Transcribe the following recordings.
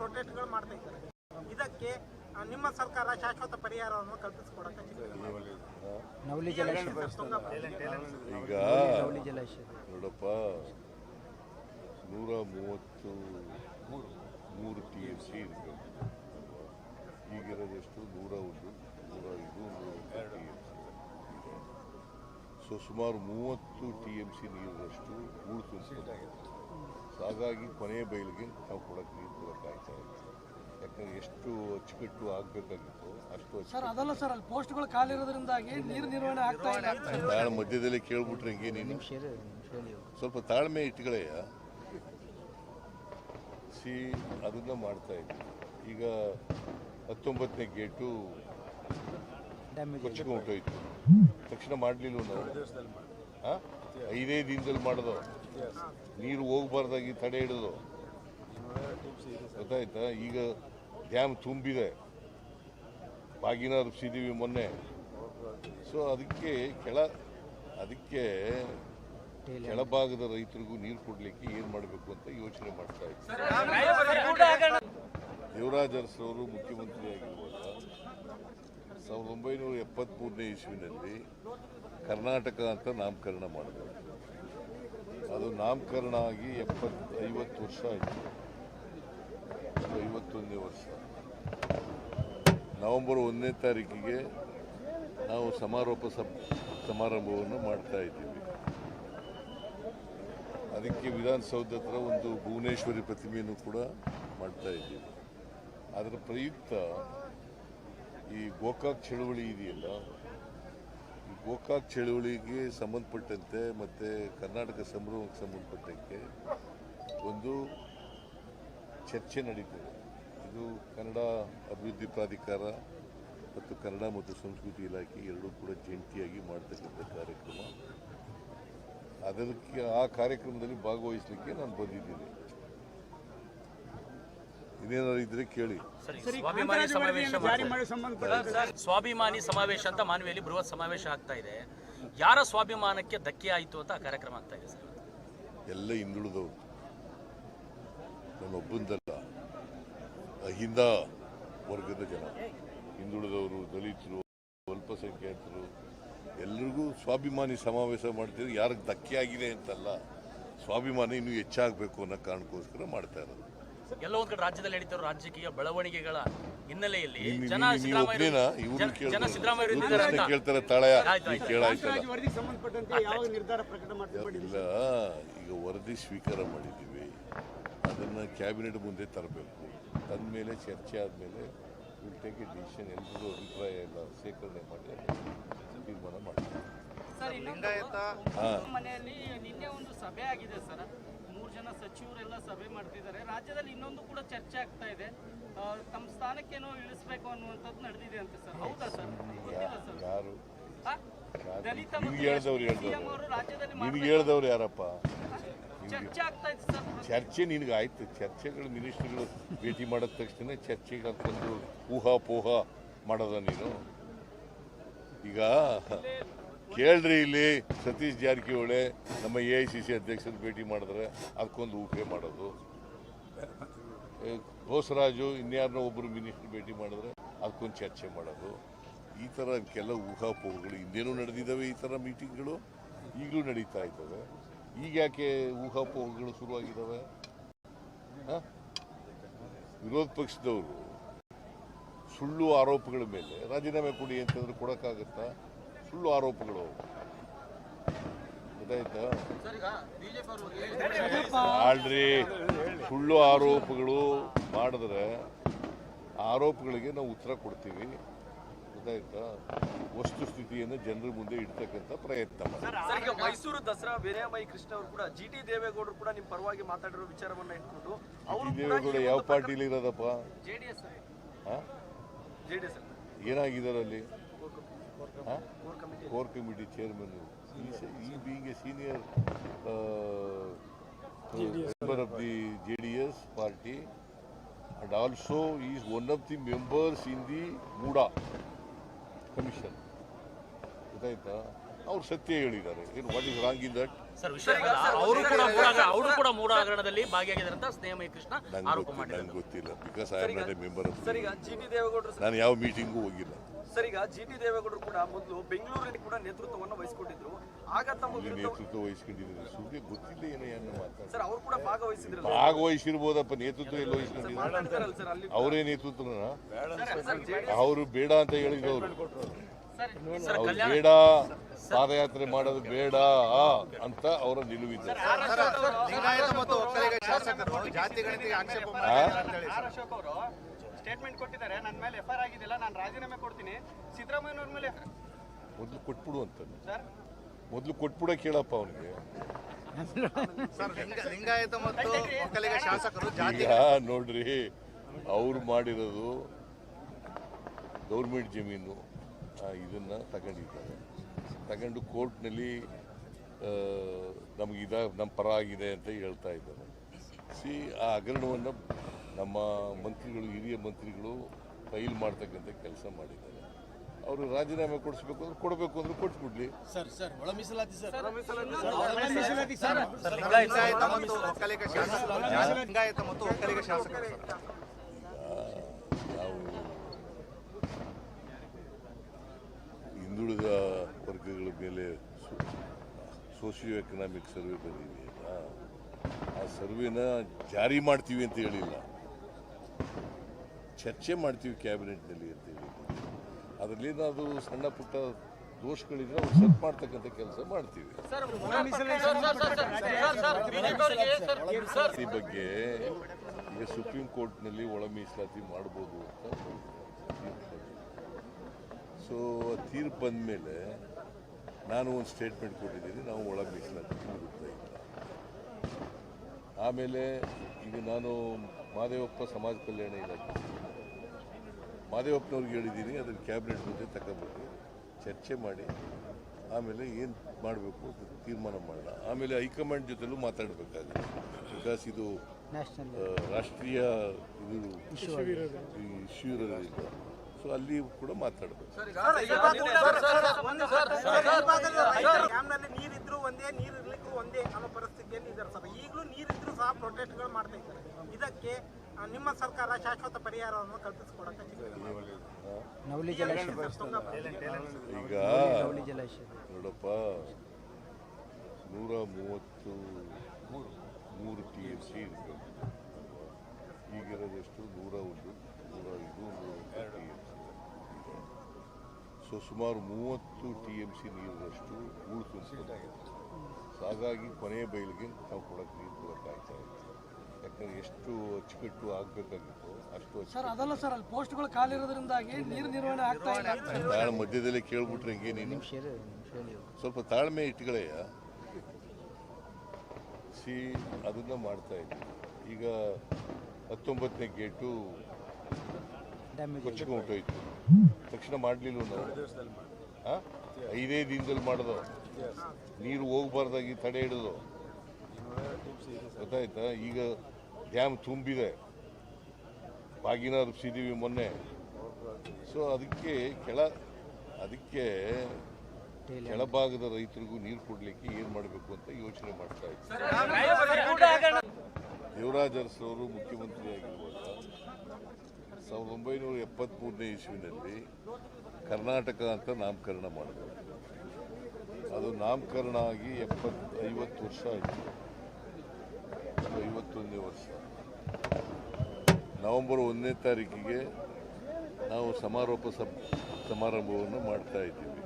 ಪ್ರೊಟೆಸ್ಟ್ಗಳು ಮಾಡ್ತಾ ಇದ್ದಾರೆ. ಇದಕ್ಕೆ ನಿಮ್ಮ ಸರ್ಕಾರ ಶಾಶ್ವತ ಪರಿಹಾರವನ್ನು ಕಲ್ಪಿಸಿಕೊಡಕ್ಕೆ ನವಲಿ ಜಲಾಶಯ. ಈಗ ನೋಡಪ್ಪ ನೂರ ಮೂವತ್ತು ಮೂರು ಟಿ ಎಂ ಸಿ ಇದೆ ಈಗಿರೋದೆಷ್ಟು? ನೂರ ಒಂದು ನೂರ ಐದು ನೂರ ಟಿ ಎಂ ಸಿ ಸೊ ಸುಮಾರು ಮೂವತ್ತು ಟಿ ಎಂ ಸಿ ನೀರಷ್ಟು ಸೊ ಹಾಗಾಗಿ ಕೊನೆಯ ಬೈಲಿಗೆ ನಾವು ಕೊಡಕ್ಕೆ ನೀರು ಕೊಡೋಕ್ಕಾಗ್ತಾ ಇಲ್ಲ. ಯಾಕಂದ್ರೆ ಎಷ್ಟು ಅಚ್ಚುಕಟ್ಟು ಆಗಬೇಕಾಗಿತ್ತು ಅಷ್ಟು ಸರ್ ಅದಲ್ಲ ಸರ್ ಅಲ್ಲಿ ಪೋಸ್ಟ್ಗಳು ಖಾಲಿರೋದ್ರಿಂದಾಗಿ ನೀರು ನಿರ್ವಹಣೆ ಆಗ್ತಾ ಇಲ್ಲ. ತಾಳ ಮಧ್ಯದಲ್ಲಿ ಕೇಳ್ಬಿಟ್ರೆ ಹಿಂಗೆ ನೀನು? ಶೇರ್ ಸ್ವಲ್ಪ ತಾಳ್ಮೆ ಇಟ್ಕೊಳ್ಳಯ್ಯ ಸಿ ಅದನ್ನ ಮಾಡ್ತಾ ಇದ್ದೀವಿ ಈಗ ಹತ್ತೊಂಬತ್ತನೇ ಗೇಟು ಕೊಚ್ಕೊಂಡು ಹೊಂಟೋಯ್ತು ತಕ್ಷಣ ಮಾಡಲಿಲ್ಲ ನಾವು? ಹಾಂ ಐದೇ ದಿನದಲ್ಲಿ ಮಾಡೋದು? ನೀರು ಹೋಗ್ಬಾರ್ದಾಗಿ ತಡೆ ಹಿಡಿದು. ಗೊತ್ತಾಯ್ತಾ? ಈಗ ಡ್ಯಾಮ್ ತುಂಬಿದೆ. ಬಾಗಿನ ರೂಪಿಸಿದ್ದೀವಿ ಮೊನ್ನೆ. ಸೊ ಅದಕ್ಕೆ ಕೆಳ, ಅದಕ್ಕೆ ಕೆಳಭಾಗದ ರೈತರಿಗೂ ನೀರು ಕೊಡಲಿಕ್ಕೆ ಏನು ಮಾಡಬೇಕು ಅಂತ ಯೋಚನೆ ಮಾಡ್ತಾ ಇದ್ದಾರೆ ದೇವರಾಜ್ ಅರಸವರು ಮುಖ್ಯಮಂತ್ರಿ ಆಗಿರುವಾಗ ಸಾವಿರದ ಒಂಬೈನೂರ ಎಪ್ಪತ್ತ್ಮೂರನೇ ಇಸ್ವಿನಲ್ಲಿ ಕರ್ನಾಟಕ ಅಂತ ನಾಮಕರಣ ಮಾಡಿದ್ರು. ಅದು ನಾಮಕರಣ ಆಗಿ ಎಪ್ಪತ್ ಐವತ್ತು ವರ್ಷ ಆಯಿತು. ಐವತ್ತೊಂದನೇ ವರ್ಷ. ನವೆಂಬರ್ ಒಂದನೇ ತಾರೀಕಿಗೆ ನಾವು ಸಮಾರೋಪ ಸಮಾರಂಭವನ್ನು ಮಾಡ್ತಾ ಇದ್ದೀವಿ. ಅದಕ್ಕೆ ವಿಧಾನಸೌಧ ಹತ್ರ ಒಂದು ಭುವನೇಶ್ವರಿ ಪ್ರತಿಮೆಯನ್ನು ಕೂಡ ಮಾಡ್ತಾ ಇದ್ದೀವಿ. ಅದರ ಪ್ರಯುಕ್ತ ಈ ಗೋಕಾಕ್ ಚಳುವಳಿ ಇದೆಯಲ್ಲ ಗೋಕಾಕ್ ಚಳುವಳಿಗೆ ಸಂಬಂಧಪಟ್ಟಂತೆ ಮತ್ತು ಕರ್ನಾಟಕ ಸಂಭ್ರಮಕ್ಕೆ ಸಂಬಂಧಪಟ್ಟಂತೆ ಒಂದು ಚರ್ಚೆ ನಡೀತದೆ. ಇದು ಕನ್ನಡ ಅಭಿವೃದ್ಧಿ ಪ್ರಾಧಿಕಾರ ಮತ್ತು ಕನ್ನಡ ಮತ್ತು ಸಂಸ್ಕೃತಿ ಇಲಾಖೆ ಎರಡೂ ಕೂಡ ಜಂಟಿಯಾಗಿ ಮಾಡ್ತಕ್ಕಂಥ ಕಾರ್ಯಕ್ರಮ. ಅದಕ್ಕೆ ಆ ಕಾರ್ಯಕ್ರಮದಲ್ಲಿ ಭಾಗವಹಿಸಲಿಕ್ಕೆ ನಾನು ಬಂದಿದ್ದೀನಿ. ಇನ್ನೇನಾದ್ರು ಇದ್ರೆ ಕೇಳಿ. ಸರಿ ಸ್ವಾಭಿಮಾನಿ ಸಮಾವೇಶ ಸರ್, ಸ್ವಾಭಿಮಾನಿ ಸಮಾವೇಶ ಅಂತ ಮಾನವಿಯಲ್ಲಿ ಬೃಹತ್ ಸಮಾವೇಶ ಆಗ್ತಾ ಇದೆ. ಯಾರ ಸ್ವಾಭಿಮಾನಕ್ಕೆ ಧಕ್ಕೆ ಆಯಿತು ಅಂತ ಆ ಕಾರ್ಯಕ್ರಮ ಆಗ್ತಾ ಇದೆ ಸರ್? ಎಲ್ಲ ಹಿಂದುಳಿದವರು. ನಮ್ಮೊಬ್ಬಂದಲ್ಲ ಅಹಿಂದ ವರ್ಗದ ಜನ. ಹಿಂದುಳಿದವರು ದಲಿತರು ಅಲ್ಪಸಂಖ್ಯಾತರು ಎಲ್ರಿಗೂ ಸ್ವಾಭಿಮಾನಿ ಸಮಾವೇಶ ಮಾಡ್ತಿದ್ರು ಯಾರಿಗೆ ಧಕ್ಕೆ ಆಗಿದೆ ಅಂತಲ್ಲ ಸ್ವಾಭಿಮಾನ ಇನ್ನೂ ಹೆಚ್ಚಾಗಬೇಕು ಅನ್ನೋ ಕಾರಣಕ್ಕೋಸ್ಕರ ಮಾಡ್ತಾ ಇರೋದು. ಎಲ್ಲೋ ಒಂದ್ ಕಡೆ ರಾಜ್ಯದಲ್ಲಿ ನಡೀತಿರೋ ರಾಜಕೀಯ ಬೆಳವಣಿಗೆಗಳ ಹಿನ್ನೆಲೆಯಲ್ಲಿ ಜನ ಸಿದ್ದರಾಮಯ್ಯ ಜನ- ಕೇಳ್ತಾರೆ ತಾಳಯ. ವರದಿಗೆ ಸಂಬಂಧಪಟ್ಟಂತೆ ನಿರ್ಧಾರ ಪ್ರಕಟ ಇಲ್ಲ ಈಗ ವರದಿ ಸ್ವೀಕಾರ ಮಾಡಿದ್ದೀವಿ. ಅದನ್ನ ಕ್ಯಾಬಿನೆಟ್ ಮುಂದೆ ತರಬೇಕು. ತಂದ ಮೇಲೆ ಚರ್ಚೆ ಆದ್ಮೇಲೆ ವಿಲ್ ಟೇಕ್ ಎ ಡಿಸಿಷನ್ ಎಲ್ರಿಗೂ ಅಭಿಪ್ರಾಯ ಎಲ್ಲ ಶೇಖರಣೆ ಮಾಡಿ ತೀರ್ಮಾನ ಮಾಡ್ತೀವಿ. ಮೂರು ಜನ ಸಚಿವರೆಲ್ಲ ಸಭೆ ಮಾಡ್ತಿದ್ದಾರೆ. ರಾಜ್ಯದಲ್ಲಿ ಇನ್ನೊಂದು ಕೂಡ ಚರ್ಚೆ ಆಗ್ತಾ ಇದೆ. ತಮ್ಮ ಸ್ಥಾನಕ್ಕೇನೋ ಇಳಿಸ್ಬೇಕು ಅನ್ನುವಂಥದ್ದು ನಡೆದಿದೆ ಅಂತ ಸರ್. ಹೌದಾ ಸರ್? ಗೊತ್ತಿಲ್ಲ ಸರ್. ಯಾರು? ದಲಿತ ನಿಮ್ಗೆ ಹೇಳ್ದವ್ರು ಯಾರಪ್ಪ? ಚರ್ಚೆ ಆಗ್ತಾ ಇದೆ ಸರ್. ಚರ್ಚೆ ನಿನಗೆ ಆಯ್ತು. ಚರ್ಚೆಗಳು ಮಿನಿಸ್ಟ್ರಿಗಳು ಭೇಟಿ ಮಾಡಿದ ತಕ್ಷಣ ಚರ್ಚೆಗೆ ಅಂತಂದು ಊಹಾಪೋಹ ಮಾಡೋದ ನೀನು. ಈಗ ಕೇಳ್ರಿ ಇಲ್ಲಿ ಸತೀಶ್ ಜಾರಕಿಹೊಳಿ ನಮ್ಮ ಎ ಐ ಸಿ ಸಿ ಅಧ್ಯಕ್ಷರು ಭೇಟಿ ಮಾಡಿದ್ರೆ ಅದಕ್ಕೊಂದು ಊಹೆ ಮಾಡೋದು. ಬೋಸರಾಜು ಇನ್ಯಾರನ್ನೋ ಒಬ್ಬರು ಮಿನಿಸ್ಟರ್ ಭೇಟಿ ಮಾಡಿದ್ರೆ ಅದಕ್ಕೊಂದು ಚರ್ಚೆ ಮಾಡೋದು. ಈ ಥರ ಕೆಲವು ಊಹಾಪೋಹಗಳು ಹಿಂದೇನೂ ನಡೆದಿದ್ದಾವೆ ಈ ಥರ ಮೀಟಿಂಗ್ಗಳು? ಈಗಲೂ ನಡೀತಾ ಇದ್ದಾವೆ. ಈಗ ಯಾಕೆ ಊಹಾಪೋಹಗಳು ಶುರುವಾಗಿದ್ದಾವೆ? ವಿರೋಧ ಪಕ್ಷದವರು ಸುಳ್ಳು ಆರೋಪಗಳ ಮೇಲೆ ರಾಜೀನಾಮೆ ಕೊಡಿ ಅಂತಂದ್ರೆ ಕೊಡೋಕ್ಕಾಗತ್ತಾ? ಸುಳ್ಳು ಆರೋಪಗಳು. ಗೊತ್ತಾಯ್ತಾ? ಆಲ್ರಿ ಸುಳ್ಳು ಆರೋಪಗಳು ಮಾಡಿದ್ರೆ ಆರೋಪಗಳಿಗೆ ನಾವು ಉತ್ತರ ಕೊಡ್ತೀವಿ. ಗೊತ್ತಾಯ್ತಾ? ವಸ್ತುಸ್ಥಿತಿಯನ್ನು ಜನರ ಮುಂದೆ ಇಡ್ತಕ್ಕಂಥ ಪ್ರಯತ್ನ ಮೈಸೂರು ದಸರಾ ವೀರಮೈ ಕೃಷ್ಣ ಅವರು ಕೂಡ ಜಿ ಟಿ ದೇವೇಗೌಡರು ಕೂಡ ನಿಮ್ ಪರವಾಗಿ ಮಾತಾಡಿರೋ ವಿಚಾರವನ್ನ ಇಟ್ಕೊಂಡು ಅವರು ದೇವೇಗೌಡ ಯಾವ ಪಾರ್ಟಿಲಿ ಇರೋದಪ್ಪ? ಜೆ ಡಿ ಎಸ್ ಹಾ? ಜೆಡಿಎಸ್ ಏನಾಗಿದ್ದಾರೆ ಅಲ್ಲಿ? ಕೋರ್ ಕಮಿಟಿ ಚೇರ್ಮನ್ ಈ being a senior member of the J D S party and also is one of the members in the MUDA commission ಗೊತ್ತಾಯ್ತಾ? ಅವ್ರು ಸತ್ಯ ಹೇಳಿದ್ದಾರೆ. ಏನು what is wrong in that ಅವರು ಕೂಡ ಮೂಡ ಅವರು ಕೂಡ ಮೂಡ ಹಗರಣದಲ್ಲಿ ಭಾಗಿಯಾಗಿದ್ದಾರೆ ಅಂತ ಸ್ನೇಹಮಯ ಕೃಷ್ಣ ನಂಗೆ ಆರೋಪ ಗೊತ್ತಿಲ್ಲ ನಂಗೆ ಮಾಡಿದ್ದಾರೆ. ಗೊತ್ತಿಲ್ಲ. Because I am not a member of sir ಈಗ ಜಿ ಟಿ ದೇವೇಗೌಡರು ನಾನು ಯಾವ ಮೀಟಿಂಗೂ ಹೋಗಿಲ್ಲ. ಸರ್ ಈಗ ಜಿ ಟಿ ದೇವೇಗೌಡರು ಕೂಡ ಮೊದಲು ಬೆಂಗಳೂರಲ್ಲಿ ಕೂಡ ನೇತೃತ್ವವನ್ನು ವಹಿಸಿಕೊಂಡಿದ್ರು. ಆಗ ತಮ್ಮ ನೇತೃತ್ವ ವಹಿಸ್ಕೊಂಡಿದ್ದೀನಿ ಸುಮ್ಮನೆ ಗೊತ್ತಿಲ್ಲ ಏನೋ ಏನು ಮಾತಾಡ್ತಾರೆ. ಸರ್ ಅವರು ಕೂಡ ಭಾಗವಹಿಸಿದ್ರು ಭಾಗವಹಿಸಿರ್ಬೋದಪ್ಪ ನೇತೃತ್ವ ಎಲ್ಲ ಮಾತಾಡ್ತಾರಲ್ಲ ಅವರೇ ನೇತೃತ್ವನ? ಅವರು ಬೇಡ ಅಂತ ಹೇಳಿದ್ರು ಸರ್ ಅವ್ರು ಕಲ್ಯಾಣ ಬೇಡ ಪಾದಯಾತ್ರೆ ಮಾಡೋದು ಬೇಡ ಅಂತ ಅವರ ಶಾಸಕರು ಜಾತಿ ಗಣತಿಗೆ ಆಕ್ಷೇಪ ಸ್ಟೇಟ್ಮೆಂಟ್ ಕೊಟ್ಟಿದ್ದಾರೆ. ನನ್ನ ಮೇಲೆ ಎಫ್ ಐ ಆಗಿದ್ದಿಲ್ಲ. ನಾನು ರಾಜೀನಾಮೆ ಕೊಡ್ತೀನಿ. ಸಿದ್ದರಾಮಯ್ಯನವ್ರ ಮೇಲೆ ಮೊದಲು ಕೊಟ್ಬಿಡು ಅಂತ ಸರ್. ಮೊದಲು ಕೊಟ್ಬಿಡ ಕೇಳಪ್ಪ ಅವನಿಗೆ. ಸರ್ ಲಿಂಗ- ಲಿಂಗಾಯತ ಮತ್ತು ಒಕ್ಕಲಿಗ ಶಾಸಕರು ಜಾತಿ ಈಗ ನೋಡ್ರಿ. ಅವ್ರು ಮಾಡಿರೋದು ಗೌರ್ಮೆಂಟ್ ಜಮೀನು ಆ, ಇದನ್ನ ತಗೊಂಡಿದ್ದಾರೆ. ತಗೊಂಡು ಕೋರ್ಟ್ನಲ್ಲಿ ನಮ್ಗೆ ಇದ ನಮ್ಮ ಪರ ಆಗಿದೆ ಅಂತ ಹೇಳ್ತಾ ಇದ್ದಾರೆ. ಸಿ ಆ ಹಗರಣವನ್ನು ನಮ್ಮ ಮಂತ್ರಿಗಳು ಹಿರಿಯ ಮಂತ್ರಿಗಳು ಫೈಲ್ ಮಾಡ್ತಕ್ಕಂಥ ಕೆಲಸ ಮಾಡಿದ್ದಾರೆ. ಅವರು ರಾಜೀನಾಮೆ ಕೊಡಿಸ್ಬೇಕು ಅಂದ್ರೆ ಕೊಡಬೇಕು ಅಂದ್ರೆ ಕೊಟ್ಬಿಡ್ಲಿ. ಸರ್ ಸರ್ ಲಿಂಗಾಯತ ಮತ್ತು ಒಕ್ಕಲಿಗ ಶಾಸಕರು ಸರ್. ನಾವು ಹಿಂದುಳಿದ ವರ್ಗಗಳ ಮೇಲೆ ಸೋಷಿಯೋ ಎಕನಾಮಿಕ್ ಸರ್ವೆ ಬಂದಿದೆ ಆ ಸರ್ವೆನ ಜಾರಿ ಮಾಡ್ತೀವಿ ಅಂತ ಹೇಳಿಲ್ಲ. ಚರ್ಚೆ ಮಾಡ್ತೀವಿ ಕ್ಯಾಬಿನೆಟ್ನಲ್ಲಿ ಅಂತ ಹೇಳಿ. ಅದರಲ್ಲಿ ಅದು ಸಣ್ಣ ಪುಟ್ಟ ದೋಷಗಳಿದ್ರೆ ಅವ್ರು ಸೆಟ್ ಮಾಡ್ತಕ್ಕಂಥ ಕೆಲಸ ಮಾಡ್ತೀವಿ. ಈ ಬಗ್ಗೆ ಈಗ ಸುಪ್ರೀಂ ಕೋರ್ಟ್ನಲ್ಲಿ ಒಳ ಮೀಸಲಾತಿ ಮಾಡ್ಬೋದು ಅಂತ ಸೊ ತೀರ್ಪು ಬಂದ ಮೇಲೆ ನಾನು ಒಂದು ಸ್ಟೇಟ್ಮೆಂಟ್ ಕೊಟ್ಟಿದ್ದೀನಿ ನಾವು ಒಳ ಮೀಸಲಾತಿ ಆಮೇಲೆ ಈಗ ನಾನು ಮಾದೇವಪ್ಪ ಸಮಾಜ ಕಲ್ಯಾಣ ಇಲಾಖೆ ಮಾದೇವಪ್ಪನವ್ರಿಗೆ ಹೇಳಿದ್ದೀನಿ ಅದನ್ನು ಕ್ಯಾಬಿನೆಟ್ ಮುಂದೆ ತಗೊಂಡ್ಬಿಟ್ಟು ಚರ್ಚೆ ಮಾಡಿ ಆಮೇಲೆ ಏನು ಮಾಡಬೇಕು ತೀರ್ಮಾನ ಮಾಡೋಣ ಆಮೇಲೆ ಹೈಕಮಾಂಡ್ ಜೊತೆಲೂ ಮಾತಾಡಬೇಕಾಗುತ್ತೆ ಬಿಕಾಸ್ ಇದು ರಾಷ್ಟ್ರೀಯ ಇದು ಇಶ್ಯೂ ಇರೋದ್ರಿಂದ ಸೊ ಅಲ್ಲಿ ಕೂಡ ಮಾತಾಡಬೇಕು ಡ್ಯಾಮ್ನಲ್ಲಿ ನೀರಿದ್ರು ಒಂದೇ ನೀರು ಇರ್ಲಿಕ್ಕೂ ಒಂದೇ ಅನ್ನೋ ಪರಿಸ್ಥಿತಿಯಲ್ಲಿ ಇದ್ದಾರೆ ಪ್ರೊಟೆಕ್ಟ್ಗಳು ಮಾಡ್ತಾ ಇದ್ದಾರೆ. ಇದಕ್ಕೆ ನಿಮ್ಮ ಸರ್ಕಾರ ಶಾಶ್ವತ ಪರಿಹಾರವನ್ನು ನೋಡಪ್ಪ ನೂರ ಮೂವತ್ತು ಮೂರು ಟಿ ಎಂ ಸಿ ಈಗಿರೋದಷ್ಟು? ನೂರ ಒಂದು ನೂರ ಐದು ನೂರ ಟಿ ಎಂ ಸಿ ಸೊ ಸುಮಾರು ಮೂವತ್ತು ಟಿ ಎಂ ಸಿ ನೀರಿನಷ್ಟು ಮೂರು ತುಂಬಿದೆ ಹಾಗಾಗಿ ಕೊನೆಯ ಬೈಲಿಗೆ ನಾವು ಕೊಡಕ್ಕೆ ನೀರು ಕೊಡೋಕ್ಕಾಗ್ತಾ ಇಲ್ಲ. ಯಾಕಂದ್ರೆ ಎಷ್ಟು ಅಚ್ಚುಕಟ್ಟು ಆಗಬೇಕಾಗಿತ್ತು ಅಷ್ಟು ಸರ್ ಅದಲ್ಲ ಸರ್ ಅಲ್ಲಿ ಪೋಸ್ಟ್ಗಳು ಖಾಲಿರೋದ್ರಿಂದಾಗಿ ನೀರು ನಿರ್ವಹಣೆ ಆಗ್ತಾ ಇಲ್ಲ. ತಾಳ ಮಧ್ಯದಲ್ಲಿ ಕೇಳ್ಬಿಟ್ರೆ ಹಿಂಗೆ ನೀನು? ಸ್ವಲ್ಪ ತಾಳ್ಮೆ ಇಟ್ಕೊಳ್ಳಯ್ಯ ಸಿ ಅದನ್ನ ಮಾಡ್ತಾ ಇದ್ದೀವಿ ಈಗ ಹತ್ತೊಂಬತ್ತನೇ ಗೇಟು ಹೊಂಟೋಯ್ತು ತಕ್ಷಣ ಮಾಡಲಿಲ್ಲ ನಾವು? ಐದೇ ದಿನದಲ್ಲಿ ಮಾಡೋದು? ನೀರು ಹೋಗ್ಬಾರ್ದಾಗಿ ತಡೆ ಹಿಡಿದು. ಗೊತ್ತಾಯ್ತಾ? ಈಗ ಡ್ಯಾಮ್ ತುಂಬಿದೆ. ಬಾಗಿನ ರುಬ್ಸಿದ್ದೀವಿ ಮೊನ್ನೆ. ಸೊ ಅದಕ್ಕೆ ಕೆಳ, ಅದಕ್ಕೆ ಕೆಳಭಾಗದ ರೈತರಿಗೂ ನೀರು ಕೊಡಲಿಕ್ಕೆ ಏನ್ ಮಾಡಬೇಕು ಅಂತ ಯೋಚನೆ ಮಾಡ್ತಾ ಇದ್ದಾರೆ ದೇವರಾಜ್ ಅರಸರವರು ಮುಖ್ಯಮಂತ್ರಿ ಆಗಿರುವಾಗ ಸಾವಿರದ ಒಂಬೈನೂರ ಎಪ್ಪತ್ತ್ಮೂರನೇ ಇಸ್ವಿನಲ್ಲಿ ಕರ್ನಾಟಕ ಅಂತ ನಾಮಕರಣ ಮಾಡಿದ್ರು. ಅದು ನಾಮಕರಣ ಆಗಿ ಎಪ್ಪತ್ ಐವತ್ತು ವರ್ಷ ಆಯಿತು. ಐವತ್ತೊಂದನೇ ವರ್ಷ. ನವೆಂಬರ್ ಒಂದನೇ ತಾರೀಕಿಗೆ ನಾವು ಸಮಾರೋಪ ಸಮಾರಂಭವನ್ನು ಮಾಡ್ತಾ ಇದ್ದೀವಿ.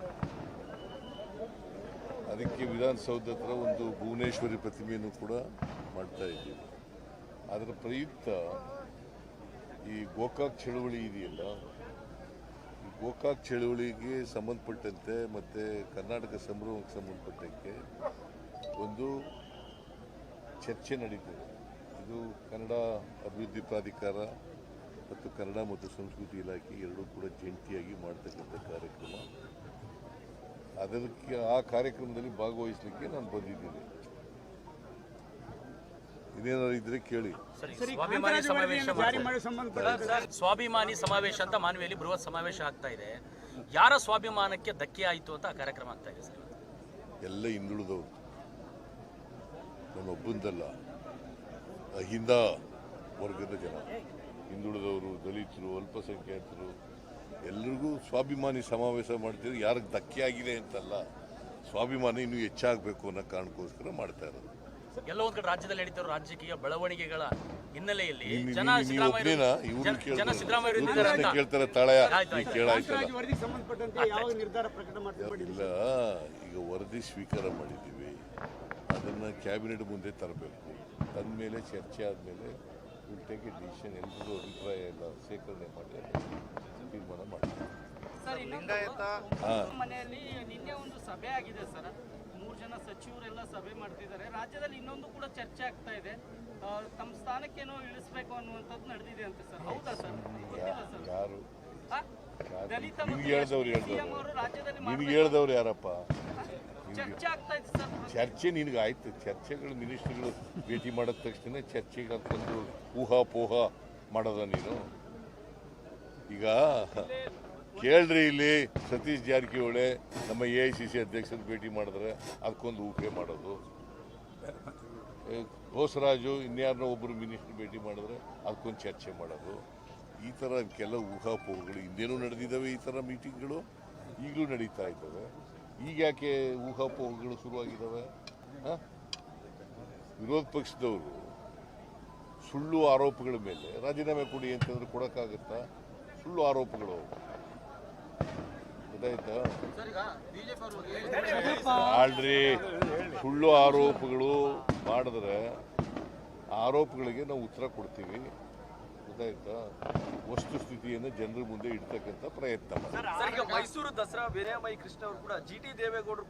ಅದಕ್ಕೆ ವಿಧಾನಸೌಧ ಹತ್ರ ಒಂದು ಭುವನೇಶ್ವರಿ ಪ್ರತಿಮೆಯನ್ನು ಕೂಡ ಮಾಡ್ತಾ ಇದ್ದೀವಿ. ಅದರ ಪ್ರಯುಕ್ತ ಈ ಗೋಕಾಕ್ ಚಳುವಳಿ ಇದೆಯಲ್ಲ ಗೋಕಾಕ್ ಚಳುವಳಿಗೆ ಸಂಬಂಧಪಟ್ಟಂತೆ ಮತ್ತು ಕರ್ನಾಟಕ ಸಂಭ್ರಮಕ್ಕೆ ಸಂಬಂಧಪಟ್ಟಂತೆ ಒಂದು ಚರ್ಚೆ ನಡೀತದೆ. ಇದು ಕನ್ನಡ ಅಭಿವೃದ್ಧಿ ಪ್ರಾಧಿಕಾರ ಮತ್ತು ಕನ್ನಡ ಮತ್ತು ಸಂಸ್ಕೃತಿ ಇಲಾಖೆ ಎರಡೂ ಕೂಡ ಜಂಟಿಯಾಗಿ ಮಾಡ್ತಕ್ಕಂಥ ಕಾರ್ಯಕ್ರಮ. ಅದಕ್ಕೆ ಆ ಕಾರ್ಯಕ್ರಮದಲ್ಲಿ ಭಾಗವಹಿಸಲಿಕ್ಕೆ ನಾನು ಬಂದಿದ್ದೀನಿ. ಇದೇನಾದ್ರು ಇದ್ರೆ ಕೇಳಿ. ಸರಿ ಸ್ವಾಭಿಮಾನಿ ಸಮಾವೇಶ ಮಾಡ್ತಾರೆ. ಸ್ವಾಭಿಮಾನಿ ಸಮಾವೇಶ ಅಂತ ಮಾನ್ವಿಯಲ್ಲಿ ಬೃಹತ್ ಸಮಾವೇಶ ಆಗ್ತಾ ಇದೆ. ಯಾರ ಸ್ವಾಭಿಮಾನಕ್ಕೆ ಧಕ್ಕೆ ಆಯಿತು ಅಂತ ಆ ಕಾರ್ಯಕ್ರಮ ಆಗ್ತಾ ಇದೆ ಸರ್? ಎಲ್ಲ ಹಿಂದುಳಿದವರು. ನಾನೊಬ್ಬಂದಲ್ಲ ಅಹಿಂದ ವರ್ಗದ ಜನ. ಹಿಂದುಳಿದವರು ದಲಿತರು ಅಲ್ಪಸಂಖ್ಯಾತರು ಎಲ್ರಿಗೂ ಸ್ವಾಭಿಮಾನಿ ಸಮಾವೇಶ ಮಾಡ್ತಿದ್ರು ಯಾರಿಗೆ ಧಕ್ಕೆ ಆಗಿದೆ ಅಂತಲ್ಲ ಸ್ವಾಭಿಮಾನ ಇನ್ನೂ ಹೆಚ್ಚಾಗಬೇಕು ಅನ್ನೋ ಕಾರಣಕ್ಕೋಸ್ಕರ ಮಾಡ್ತಾ ಇರೋದು. ಎಲ್ಲೋ ಒಂದ್ ಕಡೆ ರಾಜ್ಯದಲ್ಲಿ ನಡೀತಿರೋ ರಾಜಕೀಯ ಬೆಳವಣಿಗೆಗಳ ಹಿನ್ನೆಲೆಯಲ್ಲಿ ಜನ ಸಿದ್ದರಾಮಯ್ಯ ಜನ- ಕೇಳ್ತಾರೆ ತಾಳಯ ವರದಿಗೆ ಸಂಬಂಧಪಟ್ಟಂತೆ ನಿರ್ಧಾರ ಪ್ರಕಟ ಇಲ್ಲ ಈಗ ವರದಿ ಸ್ವೀಕಾರ ಮಾಡಿದ್ದೀವಿ. ಅದನ್ನ ಕ್ಯಾಬಿನೆಟ್ ಮುಂದೆ ತರಬೇಕು. ತಂದ ಮೇಲೆ ಚರ್ಚೆ ಆದ್ಮೇಲೆ ವಿಲ್ ಟೇಕ್ ಎ ಡಿಸಿಷನ್ ಎಲ್ಲರೂ ಅಭಿಪ್ರಾಯ ಎಲ್ಲ ಶೇಖರಣೆ ಮಾಡಿ ತೀರ್ಮಾನ ಮಾಡ್ತೀವಿ. ಇನ್ನೊಂದು ಮನೆಯಲ್ಲಿ ನಿನ್ನೆ ಒಂದು ಸಭೆ ಆಗಿದೆ ಸರ್. ಜನ ಸಚಿವರೆಲ್ಲ ಸಭೆ ಮಾಡ್ತಿದ್ದಾರೆ. ರಾಜ್ಯದಲ್ಲಿ ಇನ್ನೊಂದು ಕೂಡ ಚರ್ಚೆ ಆಗ್ತಾ ಇದೆ. ತಮ್ಮ ಸ್ಥಾನಕ್ಕೇನೋ ಇಳಿಸ್ಬೇಕು ಅನ್ನುವಂಥದ್ದು ನಡೆದಿದೆ ಅಂತ ಸರ್. ಹೌದಾ ಸರ್? ಗೊತ್ತಿಲ್ಲ ಸರ್. ಯಾರು? ದಲಿತ ಹೇಳ್ದವ್ರು ಹೇಳ್ದವ್ರು. ಅವರು ರಾಜ್ಯದಲ್ಲಿ ನಿನಗೆ ಮಾಡ್ಬೇಕು. ಹೇಳ್ದವ್ರು ಯಾರಪ್ಪ? ಚರ್ಚೆ ಆಗ್ತಾ ಇದೆ ಸರ್. ಚರ್ಚೆ ನಿನಗೆ ಆಯ್ತು. ಚರ್ಚೆಗಳು ಮಿನಿಸ್ಟ್ರಿಗಳು ಭೇಟಿ ಮಾಡಿದ ತಕ್ಷಣ ಚರ್ಚೆಗೆ ಅಂತಂದು ಊಹಾಪೋಹ ಮಾಡೋದ ನೀನು. ಈಗ ಕೇಳ್ರಿ ಇಲ್ಲಿ ಸತೀಶ್ ಜಾರಕಿಹೊಳಿ ನಮ್ಮ ಎ ಐ ಸಿ ಸಿ ಅಧ್ಯಕ್ಷರ ಭೇಟಿ ಮಾಡಿದ್ರೆ ಅದಕ್ಕೊಂದು ಊಹೆ ಮಾಡೋದು. ಬೋಸರಾಜು ಇನ್ಯಾರನ್ನೋ ಒಬ್ಬರು ಮಿನಿಸ್ಟರ್ ಭೇಟಿ ಮಾಡಿದ್ರೆ ಅದಕ್ಕೊಂದು ಚರ್ಚೆ ಮಾಡೋದು. ಈ ಥರ ಕೆಲವು ಊಹಾಪೋಹಗಳು ಹಿಂದೇನೂ ನಡೆದಿದ್ದಾವೆ, ಈ ಥರ ಮೀಟಿಂಗ್ಗಳು ಈಗಲೂ ನಡೀತಾ ಇದ್ದಾವೆ. ಈಗ ಯಾಕೆ ಊಹಾಪೋಹಗಳು ಶುರುವಾಗಿದ್ದಾವೆ? ವಿರೋಧ ಪಕ್ಷದವರು ಸುಳ್ಳು ಆರೋಪಗಳ ಮೇಲೆ ರಾಜೀನಾಮೆ ಕೊಡಿ ಅಂತಂದ್ರೆ ಕೊಡೋಕ್ಕಾಗತ್ತಾ? ಸುಳ್ಳು ಆರೋಪಗಳು. ಗೊತ್ತಾಯ್ತಾ ಆಲ್ರಿ ಸುಳ್ಳು ಆರೋಪಗಳು ಮಾಡಿದ್ರೆ ಆರೋಪಗಳಿಗೆ ನಾವು ಉತ್ತರ ಕೊಡ್ತೀವಿ. ಗೊತ್ತಾಯ್ತಾ? ವಸ್ತುಸ್ಥಿತಿಯನ್ನು ಜನರ ಮುಂದೆ ಇಡ್ತಕ್ಕಂಥ ಪ್ರಯತ್ನ. ಮೈಸೂರು ದಸರಾ ವಿನಯಮಯಿ ಕೃಷ್ಣ ಅವರು ಕೂಡ ಜಿ ಟಿ ದೇವೇಗೌಡರು